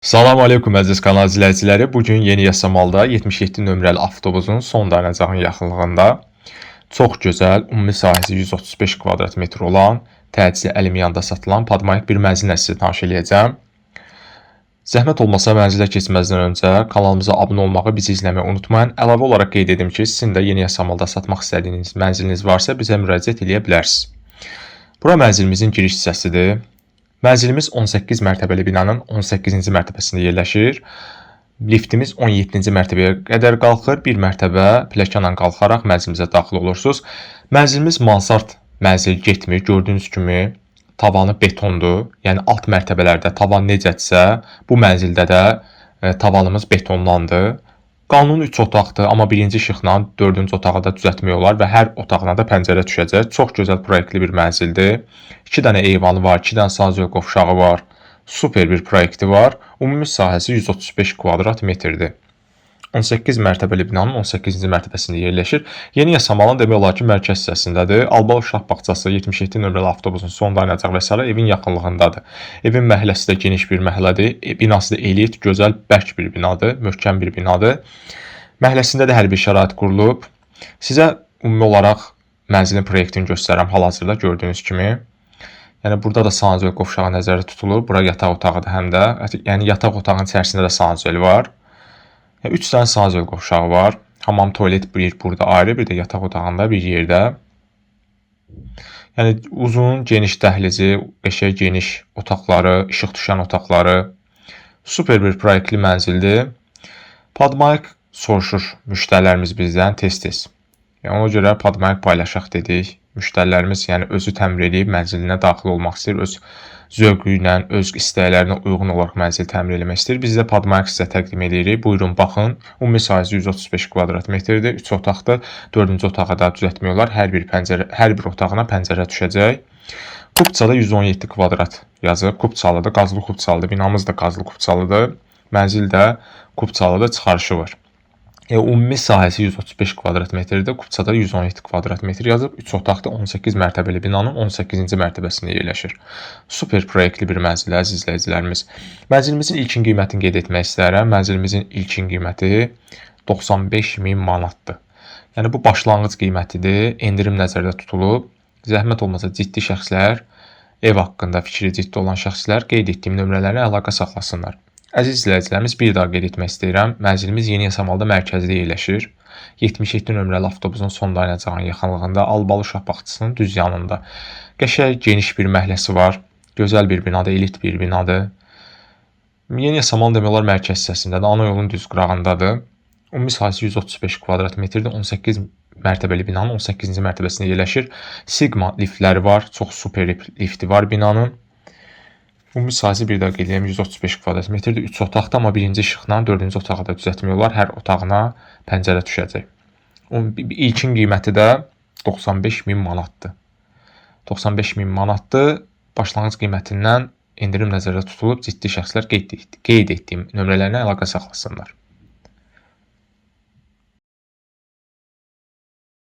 Salam aleykum əziz kanal izləyiciləri. Bu gün Yeni Yasamalda 77 nömrəli avtobusun son dayanacağının yaxınlığında çox gözəl, ümumi sahəsi 135 kvadrat metr olan, təcili əlmiyanda satılan Padmayık bir mənzillə sizə tanış eləyəcəm. Zəhmət olmasa mənzilə keçməzdən öncə kanalımıza abunə olmağı, bizi izləməyi unutmayın. Əlavə olaraq qeyd edim ki, sizin də Yeni Yasamalda satmaq istədiyiniz mənziliniz varsa bizə müraciət edə bilərsiniz. Bura mənzilimizin giriş hissəsidir. Mənzilimiz 18 mərtəbəli binanın 18-ci mərtəbəsində yerləşir. Liftimiz 17-ci mərtəbəyə qədər qalxır. Bir mərtəbə pilləkənlə qalxaraq mənzilimizə daxil olursunuz. Mənzilimiz mansard mənzil getmir. Gördüyünüz kimi tavanı betondur. Yəni alt mərtəbələrdə tavan necədirsə, bu mənzildə də e, tavanımız betondandır. Qanun 3 otaqdır, amma birinci işıqla 4-cü otağı da düzəltmək olar və hər otağına da pəncərə düşəcək. Çox gözəl proyektli bir mənzildir. 2 dənə eyvanı var, 2 dənə sanzöl qovşağı var. Super bir proyekti var. Ümumi sahəsi 135 kvadrat metrdir. 18 mərtəbəli binanın 18-ci mərtəbəsində yerləşir. Yeni Yasamalın demək olar ki, mərkəz hissəsindədir. Albalı uşaq bağçası 77 nömrəli avtobusun son dayanacaq və s. evin yaxınlığındadır. Evin məhəlləsi də geniş bir məhəllədir. E, Binası da elit, gözəl, bərk bir binadır, möhkəm bir binadır. Məhəlləsində də hər bir şərait qurulub. Sizə ümumi olaraq mənzilin proyektini göstərirəm hal-hazırda gördüyünüz kimi. Yəni burada da sanuzel qovşağı nəzərdə tutulub. Bura yataq otağıdır həm də. Yəni yataq otağının içərisində də sanuzeli var. 3 dənə sanuzel qovşağı var. Hamam, tualet bir burada ayrı, bir də yataq otağında bir yerdə. Yəni uzun, geniş dəhlizi, qəşəng geniş otaqları, işıq düşən otaqları. Super bir proyektli mənzildir. Padmayk soruşur müştərilərimiz bizdən tez-tez. Yəni ona görə Padmayk paylaşaq dedik. Müştərilərimiz yəni özü təmir edib mənzilinə daxil olmaq istəyir, öz zövqü ilə, öz istəklərinə uyğun olaraq mənzil təmir etmək istəyir. Biz də Padmayk sizə təqdim edirik. Buyurun baxın. Ümumi sahəsi 135 kvadrat metrdir. 3 otaqdır. 4-cü otağa da düzəltmək olar. Hər bir pəncərə, hər bir otağına pəncərə düşəcək. Kupçada 117 kvadrat yazıb. Kupçalıdır, qazlı kupçalıdır. Binamız da qazlı kupçalıdır. Mənzil də kupçalıdır, çıxarışı var. E, ümumi sahəsi 135 kvadrat metrdir. Kupçada 117 kvadrat metr yazıb. 3 otaqda 18 mərtəbəli binanın 18-ci mərtəbəsində yerləşir. Super proyektli bir mənzil əziz izləyicilərimiz. Mənzilimizin ilkin qiymətini qeyd etmək istərəm. Mənzilimizin ilkin qiyməti 95 min manatdır. Yəni bu başlanğıc qiymətidir. Endirim nəzərdə tutulub. Zəhmət olmasa ciddi şəxslər, ev haqqında fikri ciddi olan şəxslər qeyd etdiyim nömrələrə əlaqə saxlasınlar. Əziz izləyicilərimiz, bir daha qeyd etmək istəyirəm. Mənzilimiz Yeni Yasamalda mərkəzdə yerləşir. 77 nömrəli avtobusun son dayanacağının yaxınlığında Albalı uşaq bağçasının düz yanında. Qəşəng geniş bir məhəlləsi var. Gözəl bir binadır, elit bir binadır. Yeni Yasamal demək olar mərkəz hissəsindədir. Ana yolun düz qırağındadır. Ümumi sahəsi 135 kvadrat metrdir. 18 mərtəbəli binanın 18-ci mərtəbəsində yerləşir. Sigma liftləri var. Çox super lifti var binanın. Ümumi sahəsi bir qeyd edirəm 135 kvadrat metrdir. 3 otaqda, amma birinci işıqla 4-cü otağı da düzəltmək olar. Hər otağına pəncərə düşəcək. Onun ilkin qiyməti də 95 min manatdır. 95 min manatdır. Başlanğıc qiymətindən endirim nəzərdə tutulub ciddi şəxslər qeyd, qeyd etdiyim nömrələrlə əlaqə saxlasınlar.